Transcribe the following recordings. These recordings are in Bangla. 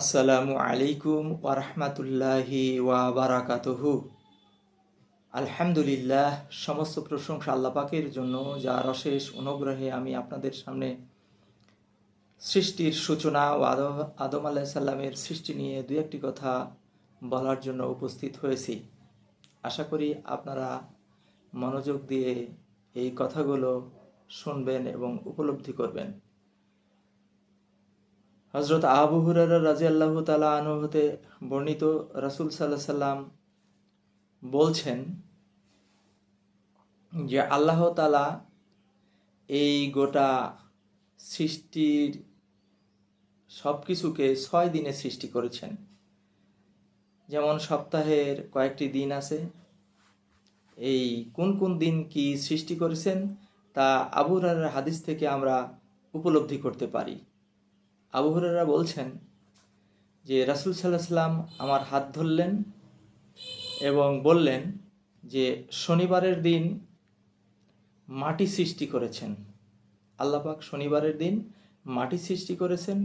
আসসালামু আলাইকুম ওয়ারহমাতুল্লাহি ওয়া বারাকাতুহু আলহামদুলিল্লাহ, সমস্ত প্রশংসা আল্লাহ পাকের জন্য, যার অশেষ অনুগ্রহে আমি আপনাদের সামনে সৃষ্টির সূচনা ও আদম আদম আলাহ সাল্লামের সৃষ্টি নিয়ে দু একটি কথা বলার জন্য উপস্থিত হয়েছি। আশা করি আপনারা মনোযোগ দিয়ে এই কথাগুলো শুনবেন এবং উপলব্ধি করবেন। হজরত আবু হুরারা রাজি আল্লাহ তালা আনু হতে বর্ণিত রাসুল সাল্লাহ সাল্লাম বলছেন যে আল্লাহ তালা এই গোটা সৃষ্টির সব কিছুকে ছয় দিনে সৃষ্টি করেছেন। যেমন সপ্তাহের কয়েকটি দিন আছে। এই কোন কোন দিন কি সৃষ্টি করেছেন তা আবু হুরারার হাদিস থেকে আমরা উপলব্ধি করতে পারি। আবু হুরারা বলছেন যে রাসুল সাল্লাহ সাল্লাম আমার হাত ধরলেন এবং বললেন যে শনিবারের দিন মাটি সৃষ্টি করেছেন। আল্লাপাক শনিবারের দিন মাটি সৃষ্টি করেছেন,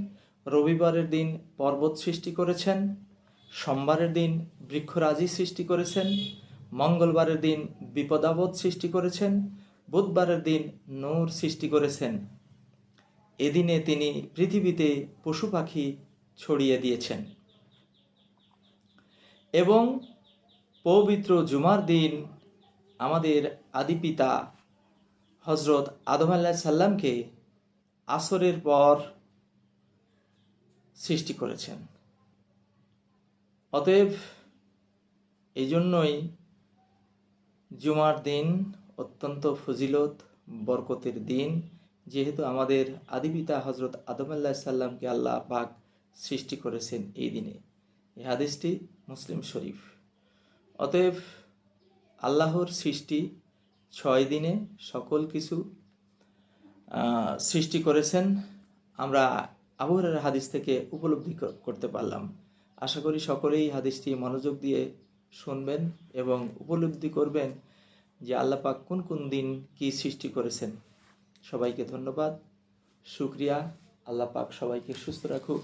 রবিবারের দিন পর্বত সৃষ্টি করেছেন, সোমবারের দিন বৃক্ষরাজি সৃষ্টি করেছেন, মঙ্গলবারের দিন বিপদাবদ সৃষ্টি করেছেন, বুধবারের দিন নূর সৃষ্টি করেছেন। এদিনে তিনি পৃথিবীতে পশু পাখি ছড়িয়ে দিয়েছেন। এবং পবিত্র জুমার দিন আমাদের আদি পিতা হজরত আদম আল্লাহ সাল্লামকে আসরের পর সৃষ্টি করেছেন। অতএব এই জন্যই জুমার দিন অত্যন্ত ফজিলত, বরকতের দিন। যেহেতু আমাদের আদিপিতা হজরত আদম আল্লাহ সাল্লামকে আল্লাহ পাক সৃষ্টি করেছেন এই দিনে। এই হাদিসটি মুসলিম শরীফ। অতএব আল্লাহর সৃষ্টি ছয় দিনে সকল কিছু সৃষ্টি করেছেন। আমরা আবহাওয়ার হাদিস থেকে উপলব্ধি করতে পারলাম। আশা করি সকলেই হাদিসটি মনোযোগ দিয়ে শুনবেন এবং উপলব্ধি করবেন যে আল্লাহ পাক কোন কোন দিন কি সৃষ্টি করেছেন। সবাইকে ধন্যবাদ। শুক্রিয়া। আল্লাহ পাক সবাইকে সুস্থ রাখুক।